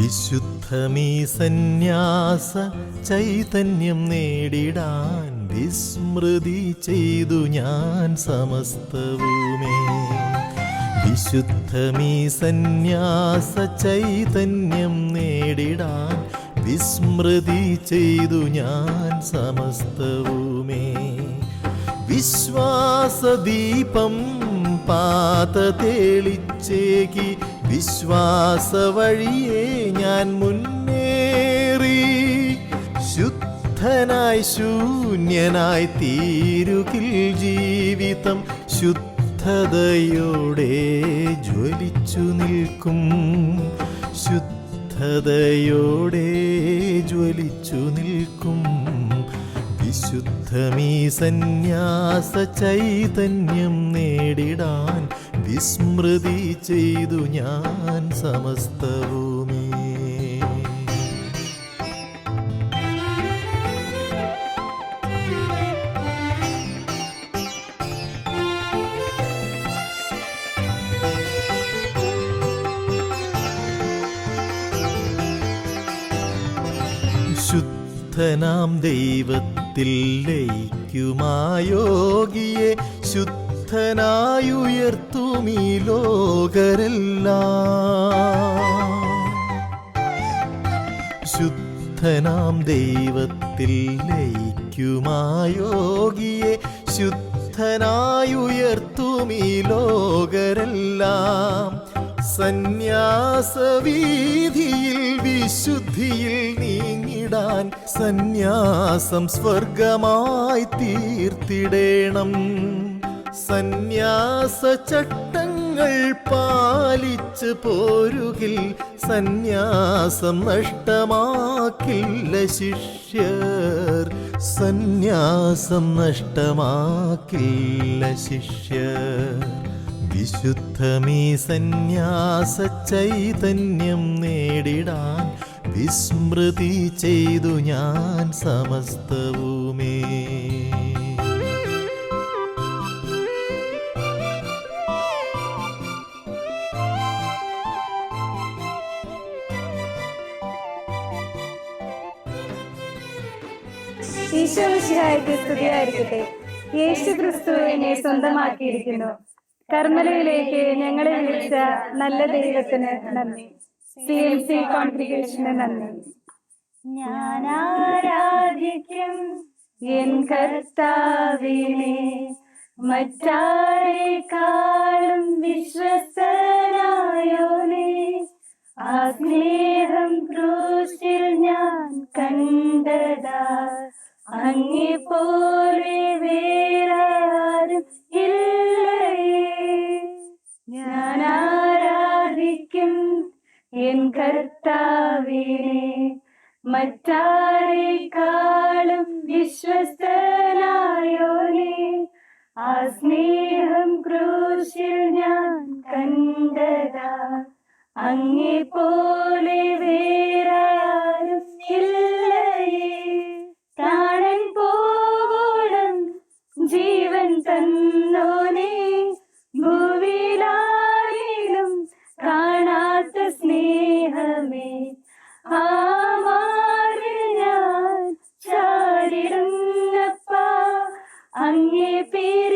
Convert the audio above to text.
വിശുദ്ധമീ സന്യാസ ചൈതന്യം നേടിടാൻ വിസ്മൃതി ചെയ്തു ഞാൻ സമസ്തവുമേ. വിശുദ്ധമീ സന്യാസ ചൈതന്യം നേടിടാൻ വിസ്മൃതി ചെയ്തു ഞാൻ സമസ്തവുമേ. വിശ്വാസദീപം പാത തെളിച്ചേകി വിശ്വാസ വഴിയെ ഞാൻ മുന്നേറി. ശുദ്ധനായി ശൂന്യനായി തീരുകിൽ ജീവിതം ശുദ്ധതയോടെ ജ്വലിച്ചു നിൽക്കും. ശുദ്ധതയോടെ ജ്വലിച്ചു നിൽക്കും. വിശുദ്ധമീ സന്യാസ ചൈതന്യം നേടിടാൻ വിസ്മൃതി ചെയ്തു ഞാൻ സമസ്തവുമേ ശുദ്ധനാം ദൈവത്തിൽ ലയിക്കുമായോഗിയെ ശുദ്ധനായുയർത്തുമീ ലോകരെല്ലാം. ശുദ്ധനാം ദൈവത്തിൽ ലയിക്കുമായോഗിയെ ശുദ്ധനായുയർത്തുമീ ലോകരെല്ലാം. സന്യാസവീതിയിൽ വിശുദ്ധിയിൽ നീങ്ങിടാൻ സന്യാസം സ്വർഗമായി തീർത്തിടേണം. സന്യാസ ചട്ടങ്ങൾ പാലിച്ച് പോരുകിൽ സന്യാസം നഷ്ടമാക്കില്ല ശിഷ്യർ. സന്യാസം നഷ്ടമാക്കില്ല ശിഷ്യർ. വിശുദ്ധമീ സന്യാസ ചൈതന്യം നേടിടാൻ വിസ്മൃതി ചെയ്തു ഞാൻ സമസ്തവുമേ. ഈശോ സ്തുതിയായിരിക്കട്ടെ. യേശു ക്രിസ്തു എന്നെ സ്വന്തമാക്കിയിരിക്കുന്നു. കർമ്മലയിലേക്ക് ഞങ്ങളെ വിളിച്ച നല്ല ദൈവത്തിന് നന്ദി. സി എം സി കോൺഫിഗേഷന് നന്ദി. ഞാൻ ആരാധിക്കും എൻ കർത്താവിനെ. മറ്റാരെക്കാളും വിശ്വസ്തനായോനെ. ആ സ്നേഹം ക്രൂശിൽ ഞാൻ കണ്ടതാ. അങ്ങേ പോലെ വേറാരും ഇല്ലേ ഞാൻ ആരാധിക്കും എൻ കർത്താവിനെ. മറ്റാരെക്കാളും വിശ്വസ്തനായോനെ. ആ സ്നേഹം ക്രൂശിൽ ഞാൻ കണ്ടതാ. അങ്ങേ പോലെ അങ്ങേ പേര്